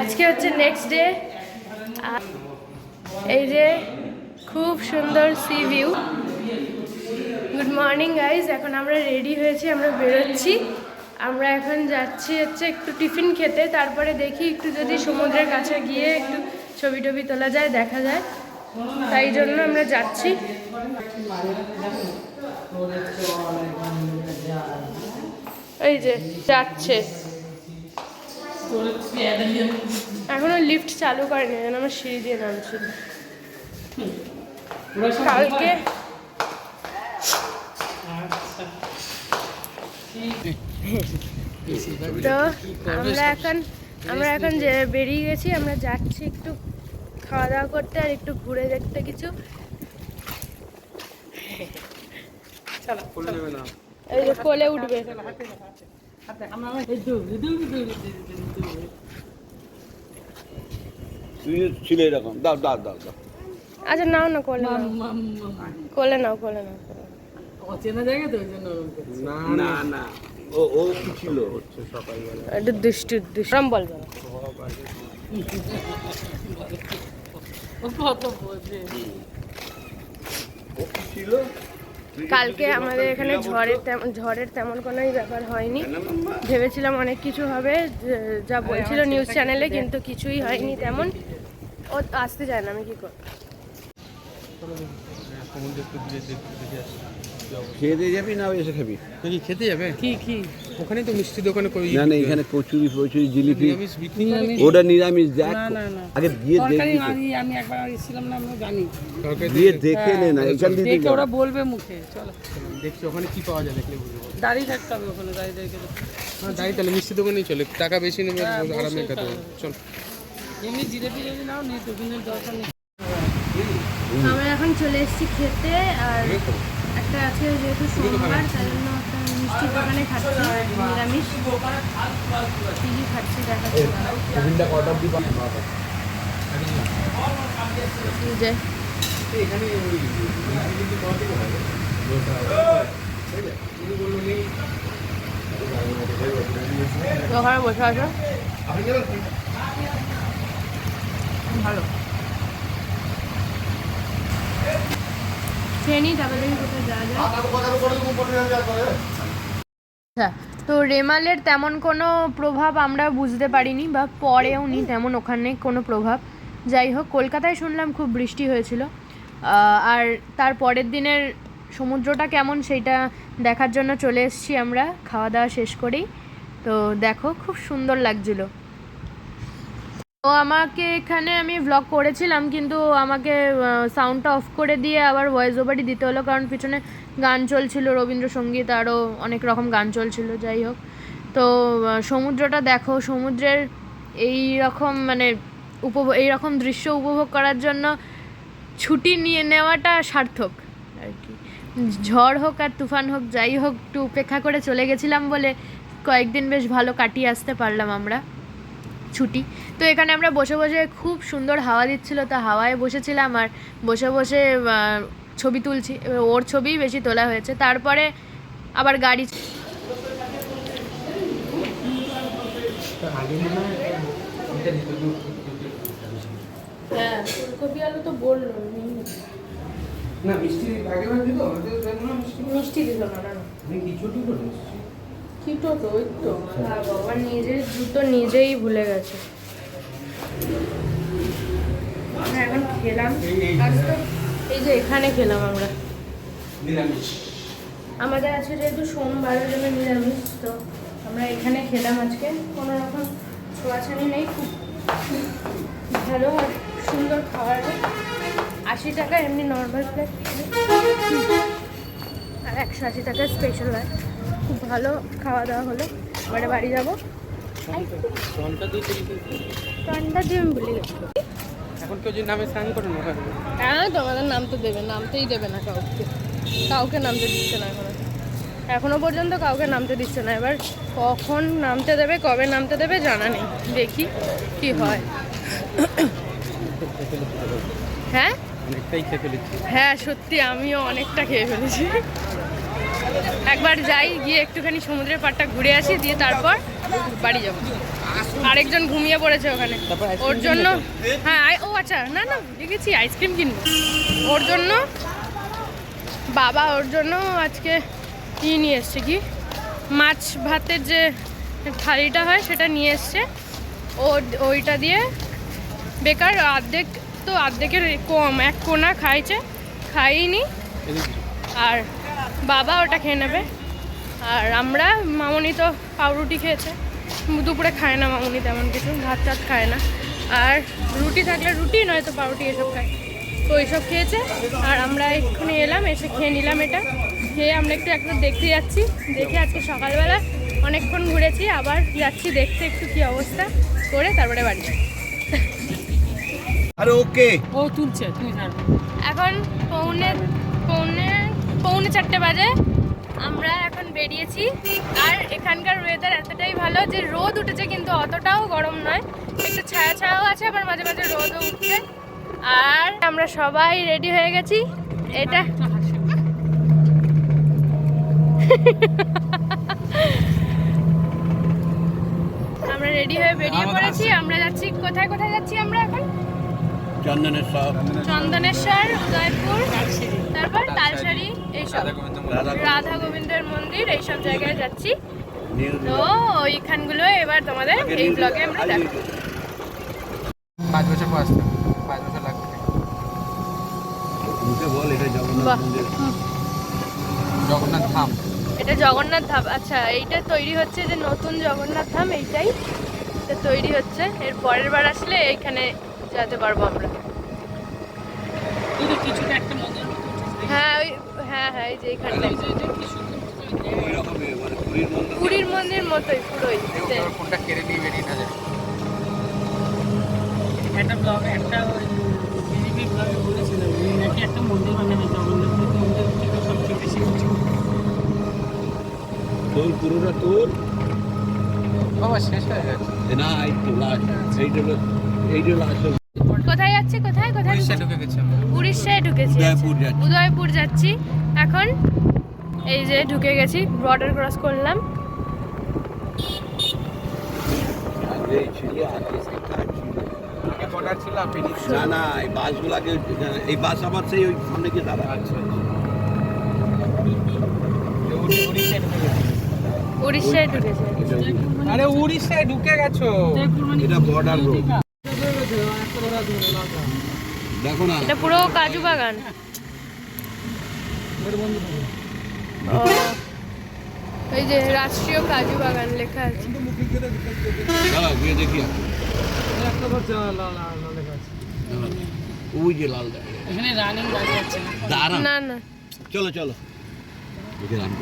আজকে হচ্ছে next day এই যে খুব সুন্দর sea view good morning guys এখন আমরা রেডি হয়েছি, আমরা বেরোচ্ছি। আমরা এখন যাচ্ছি হচ্ছে একটু টিফিন খেতে, তারপরে দেখি একটু যদি সমুদ্রের কাছে গিয়ে একটু ছবি টবি তোলা যায়, দেখা যায়। তাই জন্য আমরা যাচ্ছি। এই যে যাচ্ছে। এখনও লিফট চালু করেনি যেন আমার সিঁড়ি দিয়ে নামছি। কালকে তো আমরা এখন আমরা এখন যে বেরিয়ে গেছি আমরা যাচ্ছি একটু খাওয়া দাওয়া করতে আর একটু ঘুরে দেখতে কিছু। এই কোলে উঠবে। ছিল এরকম। দাও দাও দাও দাও। আচ্ছা নাও না কোলে নাও। কোলে নাও কোলে নাও। অচেনা জায়গা তো ওই জন্য করছে। না না ও ও কি ছিল? হচ্ছে সকালবেলা একটু দুষ্টু দুষ্টু। রাম বলবে না। ও কত বোঝে। ও কি ছিল? কালকে আমাদের এখানে ঝড়ের তেমন ঝড়ের তেমন কোনোই ব্যাপার হয়নি। ভেবেছিলাম অনেক কিছু হবে, যা বলছিল নিউজ চ্যানেলে কিন্তু কিছুই হয়নি তেমন। ও, আসতে চায় না, আমি কী করব? খেয়ে দিয়ে যাবি না এসে খাবি? তুই কি খেতে যাবে? কি কি? ওখানে তো মিষ্টি দোকানে করে না না এখানে কচুরি ফচুরি জিলিপি বিক্রি ওটা নিরামিষ দেখ। আগে দিয়ে দেখবি আমি আমি একবার এসেছিলাম না আমি জানি। দিয়ে দেখে নে না এখান দিয়ে দেখে ওরা বলবে মুখে চলো। দেখছি ওখানে কি পাওয়া যায় দেখলে বুঝতে পারব দাঁড়িয়ে থাকতে হবে ওখানে দাঁড়িয়ে দাঁড়িয়ে হ্যাঁ তাহলে মিষ্টি দোকানেই চলে। টাকা বেশি নেবে হ্যাঁ, আরামে খেতে হবে। চল। এমনি জিলেপি যদি নাও নিয়ে দরকার নেই চলে এসেছি খেতে আর একটা আছে যেহেতু সোমবার তাই জন্য একটা মিষ্টি দোকানে খাচ্ছি নিরামিষ। কি কি খাচ্ছি দেখাচ্ছি ওখানে বসে আছো? ভালো। আচ্ছা তো রেমালের তেমন কোনো প্রভাব আমরা বুঝতে পারিনি বা পরেও নি তেমন ওখানে কোনো প্রভাব। যাই হোক, কলকাতায় শুনলাম খুব বৃষ্টি হয়েছিল। আর তার পরের দিনের সমুদ্রটা কেমন সেইটা দেখার জন্য চলে এসেছি আমরা। খাওয়া দাওয়া শেষ করেই। তো দেখো, খুব সুন্দর লাগছিল। তো আমাকে এখানে আমি ব্লগ করেছিলাম, কিন্তু আমাকে সাউন্ডটা অফ করে দিয়ে আবার ভয়েস ওভারই দিতে হলো, কারণ পিছনে গান চলছিল, রবীন্দ্রসঙ্গীত আরও অনেক রকম গান চলছিল, যাই হোক। তো সমুদ্রটা দেখো, সমুদ্রের এই রকম মানে উপভোগ এই রকম দৃশ্য উপভোগ করার জন্য ছুটি নিয়ে নেওয়াটা সার্থক আর কি। ঝড় হোক আর তুফান হোক, যাই হোক, একটু উপেক্ষা করে চলে গেছিলাম বলে কয়েকদিন বেশ ভালো কাটিয়ে আসতে পারলাম আমরা। ছুটি। তো এখানে আমরা বসে বসে খুব সুন্দর হাওয়া দিচ্ছিল তো হাওয়ায় বসেছিলাম আর বসে বসে ছবি তুলছি। এবার ওর ছবিই বেশি তোলা হয়েছে। তারপরে আবার গাড়ি হ্যাঁ ফুলকপি আলু তো বলল না মিষ্টি আগে মিষ্টি। দিল না মিষ্টি। কিটো তো ওই তো। বাবা নিজের জুতো নিজেই ভুলে গেছে। এখন খেলাম। এই যে এখানে খেলাম আমরা। আমাদের আছে যেহেতু সোমবারের জন্য নিরামিষ তো আমরা এখানে খেলাম আজকে। কোনো রকম ছোঁয়াছানি নেই খুব ভালো আর সুন্দর খাবার। আশি টাকা এমনি নর্মাল প্লেট আর একশো আশি টাকা স্পেশাল হয়। খুব ভালো খাওয়া দাওয়া হলো। এবারে বাড়ি যাব। ঘণ্টা দিয়ে আমি ভুলে গেছি। এখন কেউ যদি নামে স্নান করে না হ্যাঁ তোমাদের নাম তো দেবে নামতেই দেবে না কাউকে। কাউকে নামতে দিচ্ছে না এখনও। এখনও পর্যন্ত কাউকে নামতে দিচ্ছে না। এবার কখন নামতে দেবে কবে নামতে দেবে জানা নেই। দেখি কি হয়। হ্যাঁ? হ্যাঁ সত্যি আমিও অনেকটা খেয়ে ফেলেছি। একবার যাই গিয়ে একটুখানি সমুদ্রের পাড়টা ঘুরে আসি দিয়ে তারপর বাড়ি যাব। আরেকজন ঘুমিয়ে পড়েছে ওখানে। ওর জন্য হ্যাঁ ও আচ্ছা না না দেখেছি আইসক্রিম কিনবো। ওর জন্য বাবা ওর জন্য আজকে ই নিয়ে এসছে কি? মাছ ভাতের যে থালিটা হয় সেটা নিয়ে এসছে। ও ওইটা দিয়ে বেকার অর্ধেক তো অর্ধেকের কম এক কোনা খাইছে খাইনি। আর বাবা ওটা খেয়ে নেবে। আর আমরা মামনি তো পাউরুটি খেয়েছে। দুপুরে খায় না মামনি তেমন কিছু ভাত টাত খায় না। আর রুটি থাকলে রুটি নয়তো পাউরুটি এসব খায়। তো এইসব খেয়েছে আর আমরা এক্ষুনি এলাম এসে খেয়ে নিলাম এটা। খেয়ে আমরা একটু একটু দেখতে যাচ্ছি দেখে আজকে সকালবেলা অনেকক্ষণ ঘুরেছি আবার যাচ্ছি দেখতে একটু কী অবস্থা করে তারপরে বাড়ি। আরে ওকে। ও তুলছে এখন পৌনে পৌনে চারটে বাজে। আমরা এখন বেরিয়েছি। আর এখানকার ওয়েদার এতটাই ভালো যে রোদ উঠেছে কিন্তু অতটাও গরম নয়। একটু ছায়া ছায়াও আছে আবার মাঝে মাঝে রোদও উঠছে। আর আমরা সবাই রেডি হয়ে গেছি। এটা আমরা রেডি হয়ে বেরিয়ে পড়েছি। আমরা যাচ্ছি কোথায় কোথায় যাচ্ছি আমরা এখন? চন্দনের সব চন্দনেশ্বর উদয়পুর। তারপর তালসারি এইসব। রাধা গোবিন্দের মন্দির এইসব জায়গায় যাচ্ছি। তো ওইখানগুলো এবার তোমাদের এই ব্লগে আমরা দেখাবো। পাঁচ বছর পর আসতে পাঁচ বছর লাগবে। বল এটা জগন্নাথ মন্দির। জগন্নাথ ধাম। এটা জগন্নাথ ধাম। আচ্ছা এইটা তৈরি হচ্ছে যে নতুন জগন্নাথ ধাম এইটাই এটা তৈরি হচ্ছে। এর পরের বার আসলে এইখানে যেতে পারব আমরা। কিছুটা একটা। হ্যাঁ ওই হ্যাঁ হ্যাঁ এই যে রকমই মানে পুরীর মন্দির মতোই পুরোই কেড়ে নিয়ে বেরিয়ে না যায় একটা ব্লগ একটা বিজেপি ব্লগে বলেছিলাম নাকি একটা মন্দির বানাবে জগন্নাথ মন্দির থেকে সবচেয়ে বেশি উঁচু। তোর পুরোটা তোর? বাবা শেষ হয়ে গেছে। না এই তো লাস্ট এইটা এইটা লাস্ট কোথায় ঢুকে- গেছি আমরা। উড়িষ্যায় ঢুকেছি। উদয়পুর যাচ্ছি। এখন এই যে ঢুকে গেছি বর্ডার ক্রস করলাম। না না এই বাসগুলো আগে এই বাস আমার সেই ওই সামনে গিয়ে দাঁড়া আচ্ছা উড়িষ্যায় ঢুকে ঢুকেছি। আরে উড়িষ্যায় ঢুকে গেছো। এটা বর্ডার রোড এটা পুরো কাজু বাগান। এই যে রাষ্ট্রীয় কাজু বাগান লেখা আছে। ওই যে লাল দেখা এখানে রানিং গাড়ি আছে। না না। চলো চলো। রান।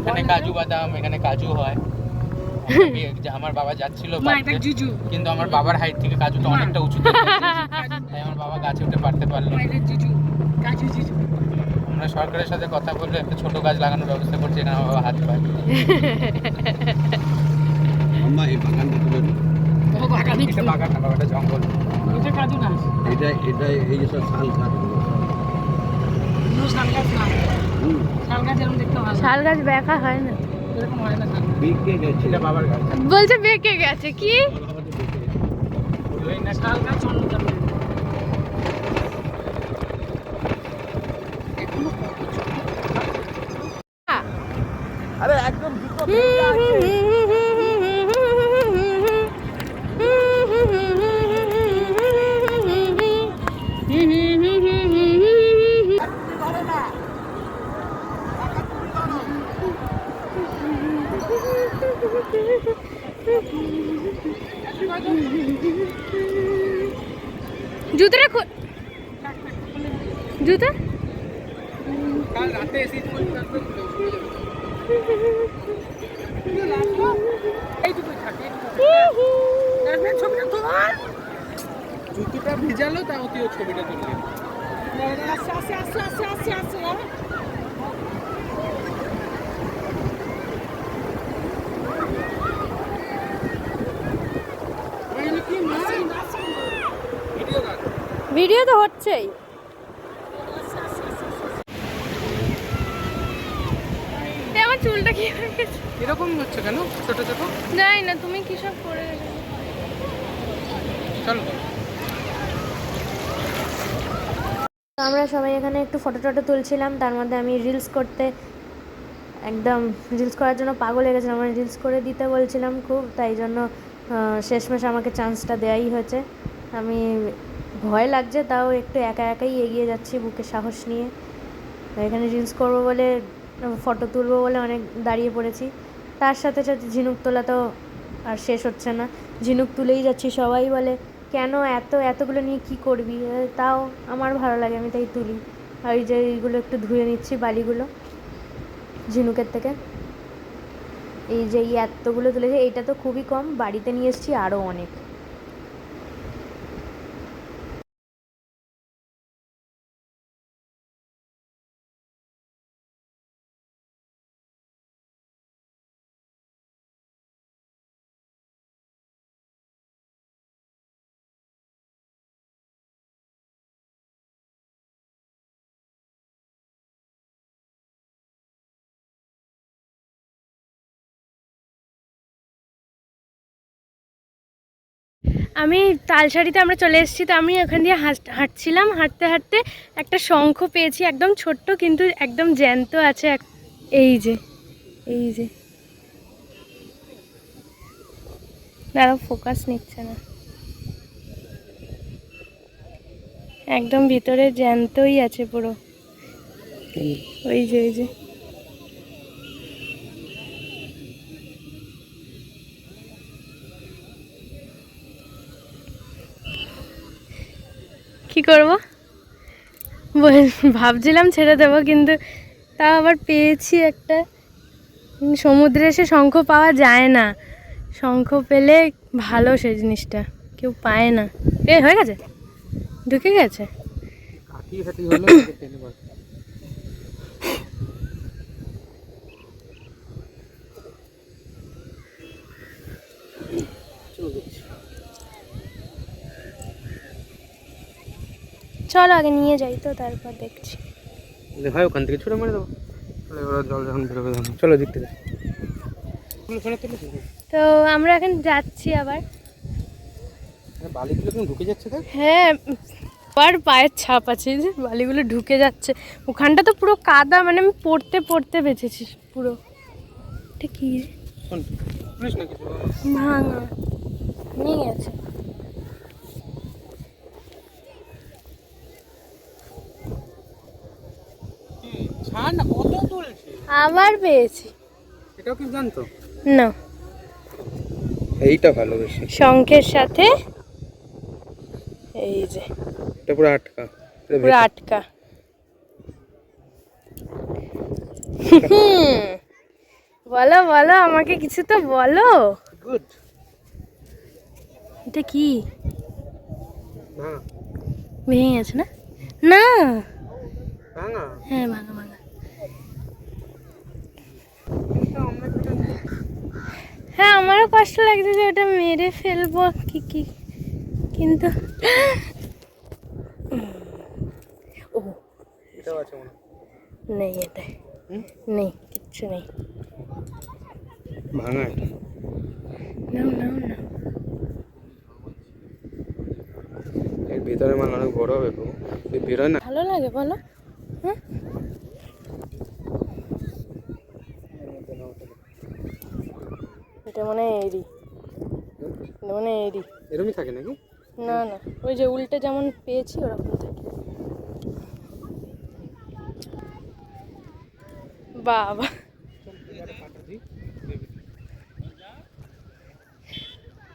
এখানে কাজু বাদাম এখানে কাজু হয়। আমার বাবা যাচ্ছিল কিন্তু আমার বাবার হাইট থেকে কাজুটা অনেকটা উঁচুতে তাই আমার বাবা গাছে উঠে পারতে পারল আমরা সরকারের সাথে কথা বলে একটা ছোট গাছ লাগানোর ব্যবস্থা করছি এখানে আমার বাবা হাত পায়। আম্মা এই বাগানটা বাগানি এটা বাগান না জঙ্গল। এটা কাজু না? এটা এটা এই যে সব শাল কাঠ শাল গাছ দেখতে ভালো। শাল গাছ বেঁকা হয় না। বলছে বেঁকে গেছে কি? জুতোটা খো- জুতো? কাল রাতে এসে জুতোটা ভিজালো তা অতি ছবিটা তুললে আস্তে আস্তে আস্তে আস্তে আস্তে আস্তে হ্যাঁ? এগুলো কি নাচি নাচি ভিডিও গান ভিডিও তো হচ্ছেই। চুলটা কি হয়ে গেছে? এরকম হচ্ছে কেন? ছোট ছোট? যাই না তুমি কি সব করে? চলো। আমরা সবাই এখানে একটু ফটো টটো তুলছিলাম তার মধ্যে আমি রিলস করতে একদম রিলস করার জন্য পাগল হয়ে গেছিলাম। আমার রিলস করে দিতে বলছিলাম খুব তাই জন্য শেষমেশ আমাকে চান্সটা দেওয়াই হয়েছে। আমি ভয় লাগছে, তাও একটু একা একাই এগিয়ে যাচ্ছি বুকে সাহস নিয়ে। এখানে রিলস করব বলে ফটো তুলবো বলে অনেক দাঁড়িয়ে পড়েছি। তার সাথে সাথে ঝিনুক তোলা তো আর শেষ হচ্ছে না। ঝিনুক তুলেই যাচ্ছি সবাই বলে, কেন এত, এতগুলো নিয়ে কি করবি? তাও আমার ভালো লাগে, আমি তাই তুলি। এই যে এইগুলো একটু ধুয়ে নিচ্ছি বালিগুলো, ঝিনুকের থেকে। এই যে এতগুলো তুলেছে, এইটা তো খুবই কম, বাড়িতে নিয়ে এসেছি আরও অনেক। আমি তালসারিতে আমরা চলে এসেছি তো আমি ওখান দিয়ে হাঁট- হাঁটছিলাম হাঁটতে হাঁটতে একটা শঙ্খ পেয়েছি একদম ছোট্ট কিন্তু একদম জ্যান্ত আছে এক- এই যে এই যে। দাঁড়াও ফোকাস নিচ্ছে না। একদম ভিতরে জ্যান্তই আছে পুরো। ওই যে ওই যে। কি করব? ভাবছিলাম ছেড়ে দেবো, কিন্তু তা আবার পেয়েছি একটা। সমুদ্রে এসে শঙ্খ পাওয়া যায় না। শঙ্খ পেলে ভালো সেই জিনিসটা, কেউ পায় না। এ, হয়ে গেছে? ঢুকে গেছে কাটি কাটি হলো টেনে বল চলো আগে নিয়ে যাই তো তারপর দেখছি। ভাই ওখান থেকে ছুড়ে মারে দেবো। তাহলে ওরা জল যখন বেরোবে তখন। চলো তুলো, তুলো। তো আমরা এখন যাচ্ছি আবার। বালিগুলো ঢুকে যাচ্ছে হ্যাঁ আর পায়ের ছাপ আছে যে বালিগুলো ঢুকে যাচ্ছে। ওখানটা তো পুরো কাদা মানে আমি পড়তে পড়তে বেঁচেছি পুরো। এটা কি? ভাঙা। নিয়ে গেছে। কত তুলছে? আবার পেয়েছি। এটাও কি জানতো? না। এইটা ভালো বেশি। শঙ্খের সাথে এই যে এটা পুরো আটকা। পুরো আটকা। হুম। বলো বলো আমাকে কিছু তো বলো। গুড এটা কি? ভাঙা ভেঙে গেছে না? না। ভাঙা। হ্যাঁ ভাঙা ভাঙা। হ্যাঁ আমারও কষ্ট লাগছে যে ওটা মেরে ফেলব কি কি কিন্তু ও মনে। নেই এটা। নেই কিচ্ছু নেই। ভাঙা এটা। নাও নাও না এর ভিতরে মাল অনেক বড় হবে বেরোয় না? ভালো লাগে বলো। হ্যাঁ এটা মনে হয় এরি মনে এরি এরমই থাকে নাকি? না না। ওই যে উল্টে যেমন পেয়েছি ওরকম থাকে। বাবা।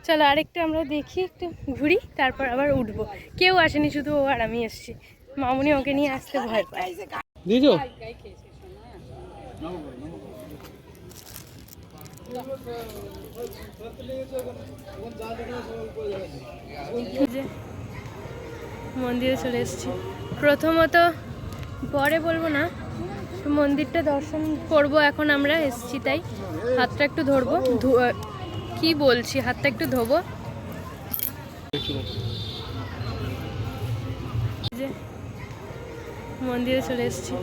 চলো আরেকটু আমরা দেখি একটু ঘুরি তারপর আবার উঠবো। কেউ আসেনি শুধু ও আর আমি এসছি। মামুনি ওকে নিয়ে আসতে ভয় পায়। যে মন্দিরে চলে এসেছি। প্রথমত পরে বলব না, মন্দিরটা দর্শন করব এখন আমরা, এসেছি তাই। হাতটা একটু ধরবো কি বলছি, হাতটা একটু ধোবো। মন্দিরে চলে এসেছি।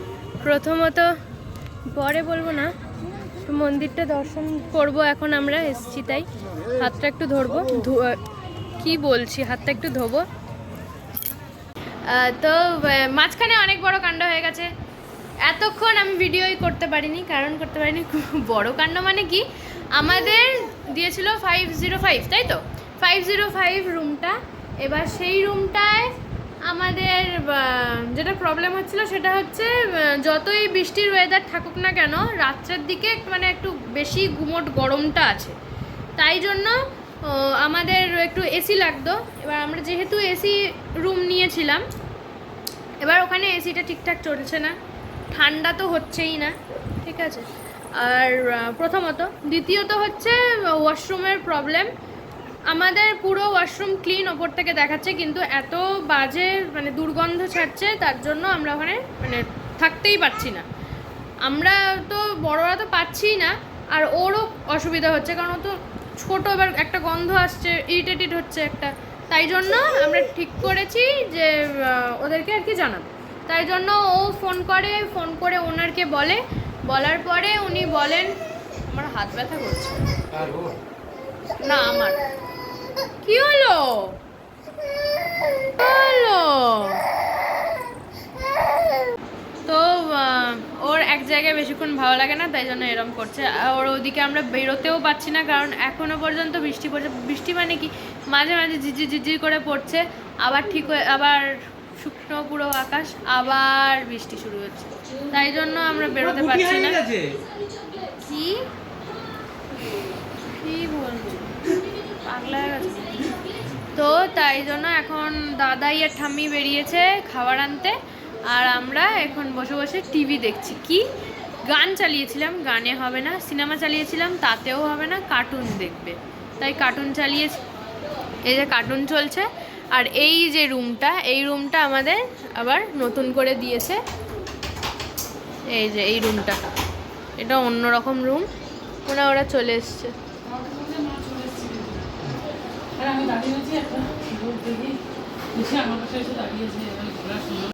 প্রথমত পরে বলব না মন্দিরটা দর্শন করব এখন আমরা, এসছি তাই। হাতটা একটু ধরবো। কি বলছি? হাতটা একটু ধোবো। তো মাঝখানে অনেক বড় কাণ্ড হয়ে গেছে। এতক্ষণ আমি ভিডিওই করতে পারিনি, কারণ করতে পারিনি বড় কাণ্ড মানে কি? আমাদের দিয়েছিল ফাইভ জিরো ফাইভ তাই তো? ফাইভ জিরো ফাইভ রুমটা এবার সেই রুমটায় আমাদের যেটা প্রবলেম হচ্ছিল সেটা হচ্ছে যতই বৃষ্টির ওয়েদার থাকুক না কেন, রাত্রের দিকে মানে একটু বেশি গুমোট গরমটা আছে। তাই জন্য আমাদের একটু এসি লাগতো। এবার আমরা যেহেতু এসি রুম নিয়েছিলাম, এবার ওখানে এসিটা ঠিকঠাক চলছে না। ঠান্ডা তো হচ্ছেই না, ঠিক আছে? আর প্রথমত। দ্বিতীয়ত হচ্ছে ওয়াশরুমের প্রবলেম আমাদের পুরো ওয়াশরুম ক্লিন ওপর থেকে দেখাচ্ছে কিন্তু এত বাজে মানে দুর্গন্ধ ছাড়ছে তার জন্য আমরা ওখানে মানে থাকতেই পারছি না। আমরা তো বড়রা তো পাচ্ছিই না আর ওরও অসুবিধা হচ্ছে কারণ ও তো ছোট এবার একটা গন্ধ আসছে ইরিটেটেড হচ্ছে একটা। তাই জন্য আমরা ঠিক করেছি যে ওদেরকে আর কি জানাব। তাই জন্য ও ফোন করে ফোন করে ওনারকে বলে। বলার পরে উনি বলেন আমার হাত ব্যথা করছে। না আমার। কি হলো? হলো? তো ওর এক জায়গায় বেশিক্ষণ ভালো লাগে না তাই জন্য এরম করছে। আর ওর ওদিকে আমরা বেরোতেও পাচ্ছি না কারণ এখনও পর্যন্ত বৃষ্টি পড়ছে। বৃষ্টি মানে কি? মাঝে মাঝে ঝিঝি ঝিঝি করে পড়ছে আবার ঠিক হয়ে আবার শুকনো পুরো আকাশ আবার বৃষ্টি শুরু হচ্ছে। তাই জন্য আমরা বেরোতে পারছি না। কি? কি বলছো? পাগলা হয়ে গেছে। তো তাই জন্য এখন দাদাই আর ঠাম্মি বেরিয়েছে খাবার আনতে, আর আমরা এখন বসে বসে টিভি দেখছি। কি? গান চালিয়েছিলাম, গানে হবে না। সিনেমা চালিয়েছিলাম, তাতেও হবে না, কার্টুন দেখবে। তাই কার্টুন চালিয়েছি, এই যে কার্টুন চলছে, আর এই যে রুমটা, এই রুমটা আমাদের আবার নতুন করে দিয়েছে। এই যে এই রুমটা, এটা অন্যরকম রুম। ওরা ওরা চলে এসছে। আর আমি দাঁড়িয়ে আছি একটা। দিদি আমার পাশে এসে দাঁড়িয়েছে এবার ঘোরা শুনলাম